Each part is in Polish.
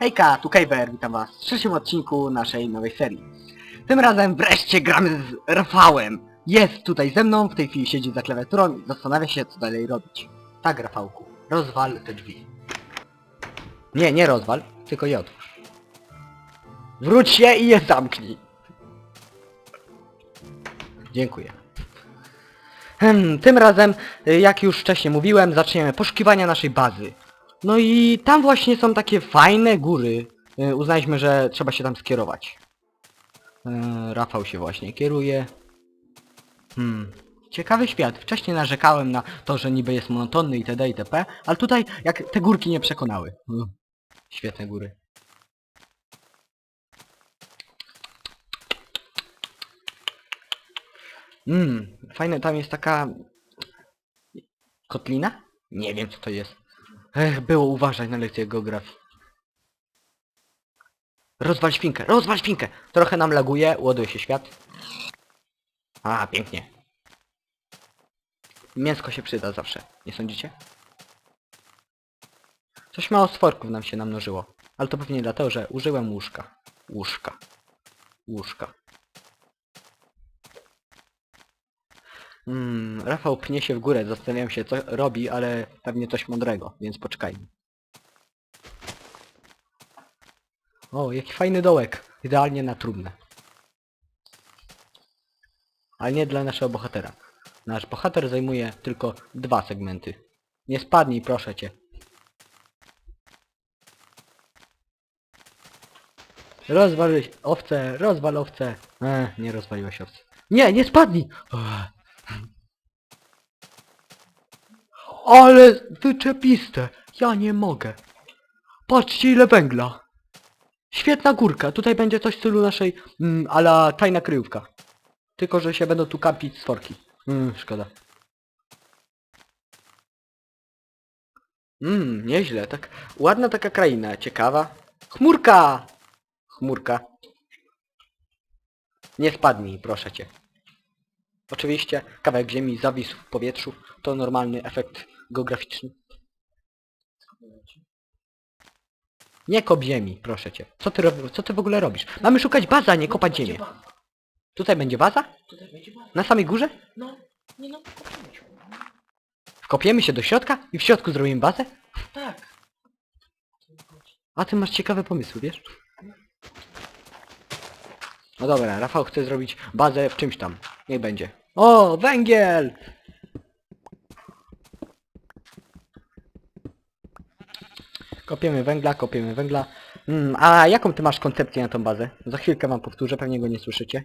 Hejka, tu Kejwer, witam was w trzecim odcinku naszej nowej serii. Tym razem wreszcie gramy z Rafałem. Jest tutaj ze mną, w tej chwili siedzi za klawiaturą i zastanawia się co dalej robić. Tak Rafałku, rozwal te drzwi. Nie, nie rozwal, tylko je otwórz. Wróć się i je zamknij. Dziękuję. Hmm, tym razem, y, jak już wcześniej mówiłem, zaczniemy poszukiwania naszej bazy. No i tam właśnie są takie fajne góry. Y, Uznaliśmy, że trzeba się tam skierować. Y, Rafał się właśnie kieruje. Hmm. Ciekawy świat. Wcześniej narzekałem na to, że niby jest monotonny itd. itp. Ale tutaj jak te górki nie przekonały. Świetne góry. Mmm, fajne, tam jest taka... Kotlina? Nie wiem co to jest. Ech, było uważać na lekcję geografii. Rozwal świnkę, rozwal świnkę! Trochę nam laguje, ładuje się świat. A, pięknie. Mięsko się przyda zawsze, nie sądzicie? Coś mało stworków nam się namnożyło. Ale to pewnie dlatego, że użyłem łóżka. Łóżka. Łóżka. Hmm, Rafał pnie się w górę, zastanawiam się co robi, ale pewnie coś mądrego, więc poczekajmy. O, jaki fajny dołek. Idealnie na trumnę. Ale nie dla naszego bohatera. Nasz bohater zajmuje tylko dwa segmenty. Nie spadnij, proszę cię. Rozwal owce, rozwal owce. Ech, nie rozwaliłeś owce. Nie, nie spadnij! Ale wyczepiste! Ja nie mogę. Patrzcie ile węgla. Świetna górka. Tutaj będzie coś w stylu naszej mm, ala tajna kryjówka. Tylko, że się będą tu kampić stworki. Mm, szkoda. Mmm, nieźle. Tak, ładna taka kraina. Ciekawa. Chmurka! Chmurka. Nie spadnij, proszę cię. Oczywiście kawałek ziemi zawisł w powietrzu. To normalny efekt geograficzny. Nie kop ziemi, proszę cię. Co ty, rob- co ty w ogóle robisz? Mamy szukać bazy, a nie kopać ziemię. Tutaj będzie baza? Tutaj będzie baza. Na samej górze? No, nie no, kopimy się. Wkopiemy się do środka i w środku zrobimy bazę? Tak. A ty masz ciekawe pomysły, wiesz? No dobra, Rafał chce zrobić bazę w czymś tam. Niech będzie. O, węgiel! Kopiemy węgla, kopiemy węgla. Mm, a jaką ty masz koncepcję na tą bazę? Za chwilkę wam powtórzę, pewnie go nie słyszycie.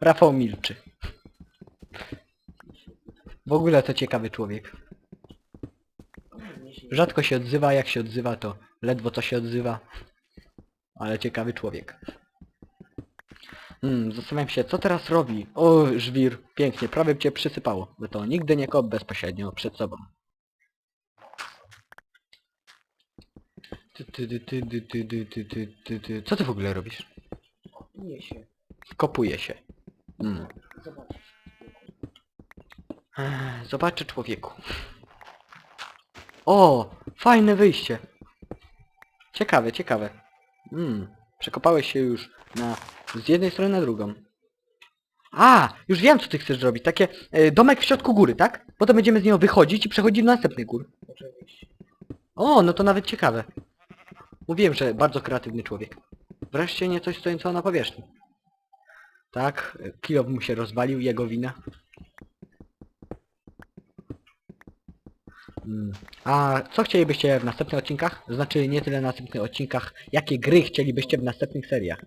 Rafał milczy. W ogóle to ciekawy człowiek. Rzadko się odzywa, jak się odzywa to ledwo co się odzywa. Ale ciekawy człowiek. Hmm, zastanawiam się, co teraz robi? O, żwir, pięknie, prawie cię przysypało. Bo to nigdy nie kop bezpośrednio przed sobą. Ty, ty, ty, ty, ty, ty, ty, ty, ty, ty, ty. Co ty w ogóle robisz? Nie się. Kopuje się. Hmm. Zobacz. Ech, Zobaczę człowieku. O, fajne wyjście. Ciekawe, ciekawe. Mm, przekopałeś się już na z jednej strony na drugą. A, już wiem co ty chcesz zrobić. Takie e, domek w środku góry, tak? Potem będziemy z niego wychodzić i przechodzić do następnej gór. Oczywiście. O, no to nawet ciekawe. Mówiłem, że bardzo kreatywny człowiek. Wreszcie nie coś stojącego na powierzchni. Tak, kilo mu się rozwalił, jego wina. Mm. A co chcielibyście w następnych odcinkach? Znaczy nie tyle w następnych odcinkach, jakie gry chcielibyście w następnych seriach?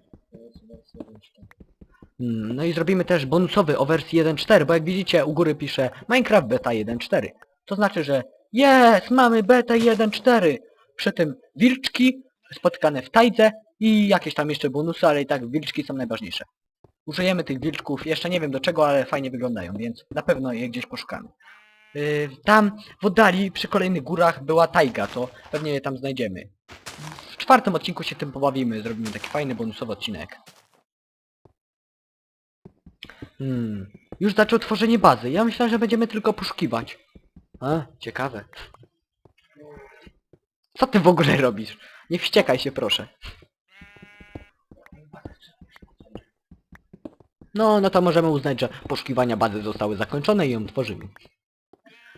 Mm, No i zrobimy też bonusowy o wersji 1.4, bo jak widzicie u góry pisze Minecraft Beta 1.4. To znaczy, że jest, mamy Beta 1.4. Przy tym wilczki spotykane w tajdze i jakieś tam jeszcze bonusy, ale i tak wilczki są najważniejsze. Użyjemy tych wilczków, jeszcze nie wiem do czego, ale fajnie wyglądają, więc na pewno je gdzieś poszukamy. Yy, tam w oddali przy kolejnych górach była tajga, to pewnie je tam znajdziemy. W czwartym odcinku się tym pobawimy, zrobimy taki fajny bonusowy odcinek. Hmm. Już zaczął tworzenie bazy. Ja myślałem, że będziemy tylko poszukiwać. A, ciekawe. Co ty w ogóle robisz? Nie wściekaj się proszę. No, no to możemy uznać, że poszukiwania bazy zostały zakończone i ją tworzymy.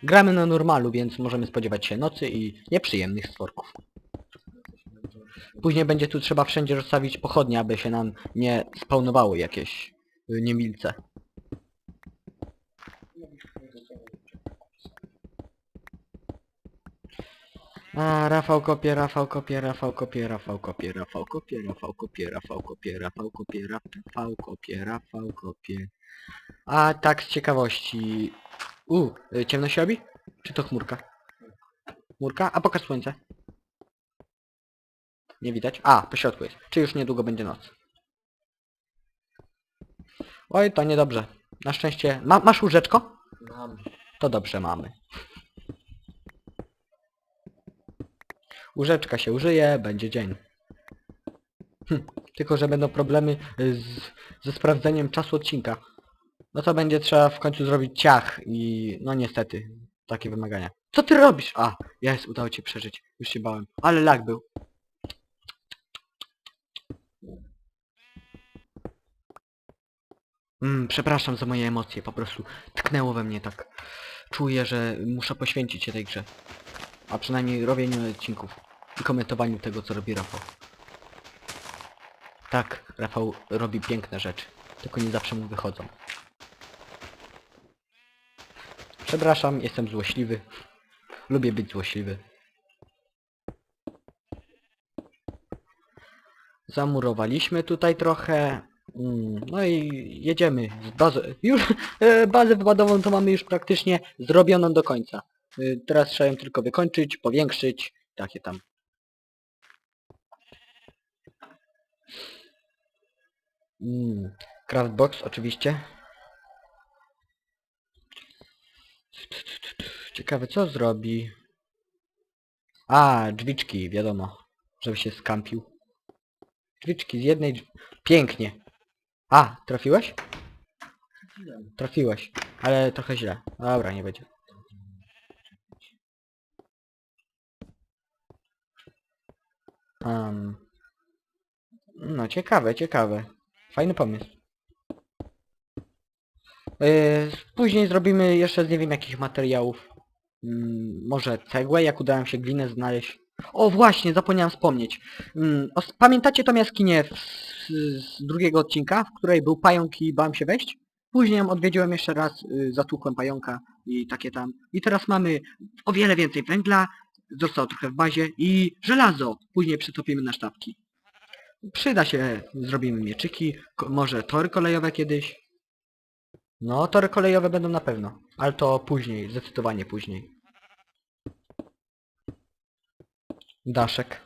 Gramy na normalu, więc możemy spodziewać się nocy i nieprzyjemnych stworków. Później będzie tu trzeba wszędzie rozstawić pochodnie, aby się nam nie spawnowały jakieś y, niemilce. A, Rafał kopie, Rafał kopie, Rafał kopie, Rafał kopie, Rafał kopie, Rafał kopie, Rafał kopie, Rafał kopie, Rafał kopie, Rafał kopie. A tak z ciekawości... U, y, ciemno się robi? Czy to chmurka? Chmurka? A pokaż słońce. Nie widać? A, po środku jest. Czy już niedługo będzie noc? Oj, to niedobrze. Na szczęście... Ma, masz łóżeczko? Mam. To dobrze mamy. Łóżeczka się użyje, będzie dzień. Hm, tylko, że będą problemy y, z, ze sprawdzeniem czasu odcinka. No to będzie trzeba w końcu zrobić ciach i... no niestety, takie wymagania. Co ty robisz? A, jest, udało ci przeżyć. Już się bałem. Ale lag był. Mm, przepraszam za moje emocje, po prostu tknęło we mnie tak. Czuję, że muszę poświęcić się tej grze. A przynajmniej robieniu odcinków i komentowaniu tego, co robi Rafał. Tak, Rafał robi piękne rzeczy, tylko nie zawsze mu wychodzą. Przepraszam, jestem złośliwy. Lubię być złośliwy. Zamurowaliśmy tutaj trochę. Mm, No i jedziemy z bazą. Już e, bazę wypadową to mamy już praktycznie zrobioną do końca. Y, Teraz trzeba ją tylko wykończyć, powiększyć, takie tam. Mm, Craftbox oczywiście. Ciekawe co zrobi. A, drzwiczki, wiadomo. Żeby się skampił. Drzwiczki z jednej... Pięknie. A, trafiłeś? Trafiłeś. Ale trochę źle. Dobra, nie będzie. Um, no ciekawe, ciekawe. Fajny pomysł. Yy, później zrobimy jeszcze z nie wiem jakich materiałów. Mm, może cegłę, jak uda nam się glinę znaleźć. O właśnie, zapomniałem wspomnieć. Mm, pamiętacie tą jaskinię z, drugiego odcinka, w której był pająk i bałem się wejść? Później ją odwiedziłem jeszcze raz, y, zatłukłem pająka i takie tam. I teraz mamy o wiele więcej węgla, zostało trochę w bazie i żelazo. Później przetopimy na sztabki. Przyda się, zrobimy mieczyki, może tory kolejowe kiedyś. No, tory kolejowe będą na pewno, ale to później, zdecydowanie później. Daszek.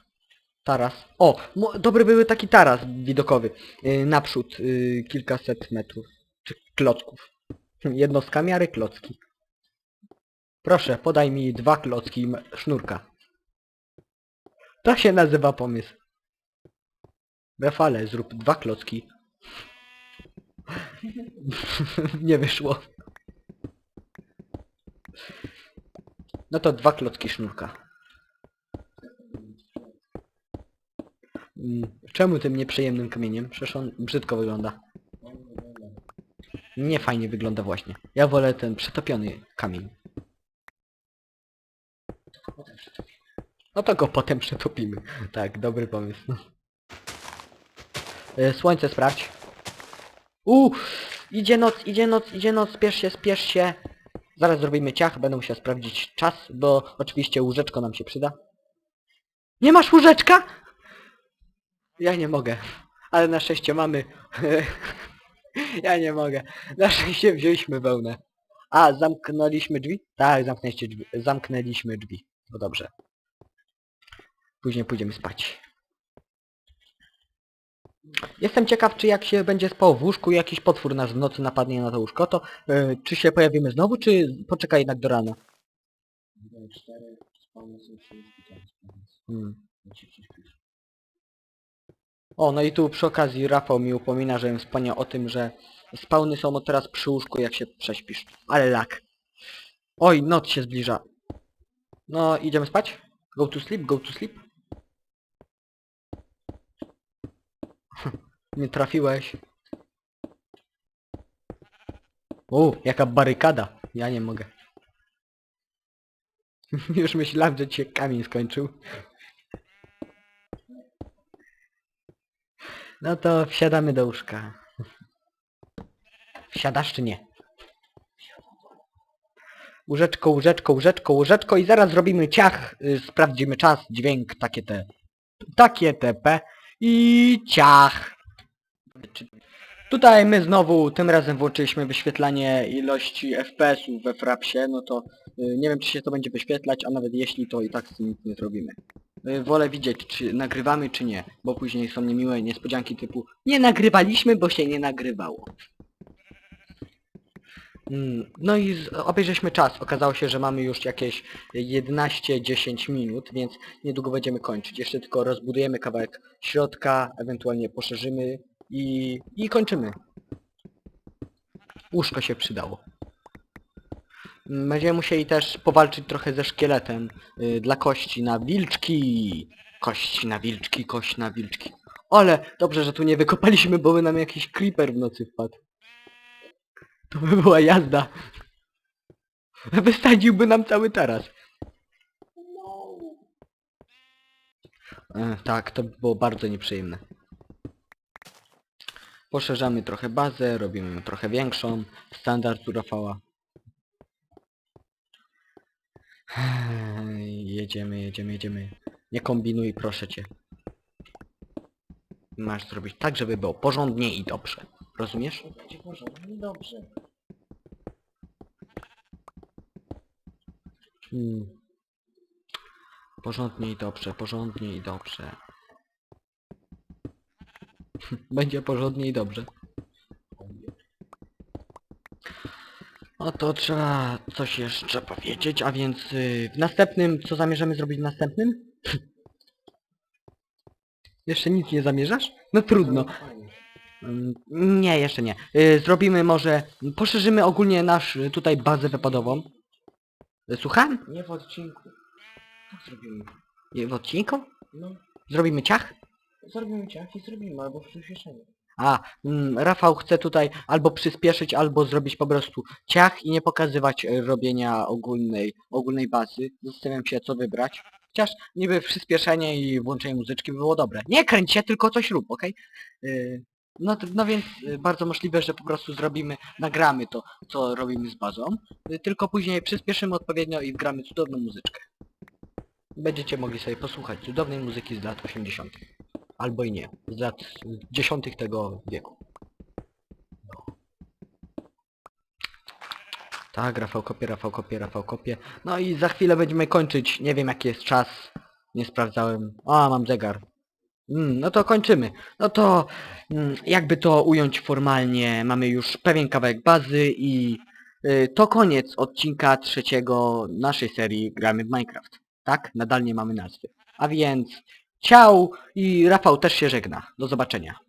Taras. O, dobry były taki taras widokowy. Yy, naprzód yy, kilkaset metrów. Czy klocków. Jedno z kamiary klocki. Proszę, podaj mi dwa klocki m- sznurka. To się nazywa pomysł. Rafale, zrób dwa klocki. Nie wyszło. No to dwa klocki sznurka. Mm, Czemu tym nieprzyjemnym kamieniem? Przecież on brzydko wygląda. Nie fajnie wygląda właśnie. Ja wolę ten przetopiony kamień. No to go potem przetopimy. Tak, dobry pomysł. E, Słońce sprawdź. U, Idzie noc, idzie noc, idzie noc, spiesz się, spiesz się. Zaraz zrobimy ciach, będę musiał sprawdzić czas, bo oczywiście łóżeczko nam się przyda. Nie masz łóżeczka? Ja nie mogę. Ale na szczęście mamy. ja nie mogę. Na szczęście wzięliśmy wełnę. A, zamknęliśmy drzwi? Tak, zamknęliście drzwi. zamknęliśmy drzwi. To dobrze. Później pójdziemy spać. Jestem ciekaw, czy jak się będzie spał w łóżku jakiś potwór nas w nocy napadnie na to łóżko, to e, czy się pojawimy znowu, czy poczeka jednak do rana? Dwa, cztery, spawny są. Hmm. Ci przyśpisz. O, no i tu przy okazji Rafał mi upomina, żebym wspomniał o tym, że spawny są teraz przy łóżku, jak się prześpisz. Ale lak. Oj, noc się zbliża. No, idziemy spać? Go to sleep, go to sleep. Nie trafiłeś. O, jaka barykada. Ja nie mogę. Już myślałem, że cię kamień skończył. No to wsiadamy do łóżka. Wsiadasz czy nie? Łóżeczko, łóżeczko, łóżeczko, łóżeczko i zaraz zrobimy ciach, y, sprawdzimy czas, dźwięk, takie te, takie TP i ciach. Tutaj my znowu tym razem włączyliśmy wyświetlanie ilości FPS-ów we Frapsie, no to y, nie wiem czy się to będzie wyświetlać, a nawet jeśli to i tak z tym nic nie zrobimy. Y, Wolę widzieć czy nagrywamy czy nie, bo później są niemiłe niespodzianki typu nie nagrywaliśmy, bo się nie nagrywało. Mm, No i obejrzeliśmy czas. Okazało się, że mamy już jakieś 11-10 minut, więc niedługo będziemy kończyć. Jeszcze tylko rozbudujemy kawałek środka, ewentualnie poszerzymy i, i kończymy. Łóżko się przydało. Będziemy musieli też powalczyć trochę ze szkieletem y, dla kości na wilczki. Kości na wilczki, kość na wilczki. Ale dobrze, że tu nie wykopaliśmy, bo by nam jakiś creeper w nocy wpadł. To by była jazda. Wysadziłby nam cały taras. E, tak, to by było bardzo nieprzyjemne. Poszerzamy trochę bazę, robimy ją trochę większą. Standard u Rafała. Jedziemy, jedziemy, jedziemy. Nie kombinuj, proszę cię. Masz zrobić tak, żeby było porządnie i dobrze. Rozumiesz? Będzie porządnie, dobrze. Hmm. Porządnie i dobrze, porządnie i dobrze. Będzie porządnie i dobrze. No to trzeba coś jeszcze powiedzieć, a więc y, w następnym, co zamierzamy zrobić w następnym? jeszcze nic nie zamierzasz? No trudno. Mm, Nie, jeszcze nie. Y, Zrobimy może, poszerzymy ogólnie nasz y, tutaj bazę wypadową. Y, Słucham? Nie w odcinku. Tak zrobimy. Y, W odcinku? No, Zrobimy ciach? Zrobimy ciach i zrobimy, albo w przyspieszeniu. A, mm, Rafał chce tutaj albo przyspieszyć, albo zrobić po prostu ciach i nie pokazywać e, robienia ogólnej, ogólnej bazy. Zastanawiam się co wybrać. Chociaż niby przyspieszenie i włączenie muzyczki by było dobre. Nie kręć się, tylko coś rób, okej? Yy, no, no więc y, bardzo możliwe, że po prostu zrobimy, nagramy to, co robimy z bazą. Tylko później przyspieszymy odpowiednio i wgramy cudowną muzyczkę. Będziecie mogli sobie posłuchać cudownej muzyki z lat 80. Albo i nie. Z lat dziesiątych tego wieku. No. Tak, Rafał kopie, Rafał kopie, Rafał kopie. No i za chwilę będziemy kończyć. Nie wiem jaki jest czas. Nie sprawdzałem. A, mam zegar. Mm, no to kończymy. No to mm, jakby to ująć formalnie, mamy już pewien kawałek bazy i y, to koniec odcinka trzeciego naszej serii Gramy w Minecraft. Tak? Nadal nie mamy nazwy. A więc ciao i Rafał też się żegna. Do zobaczenia.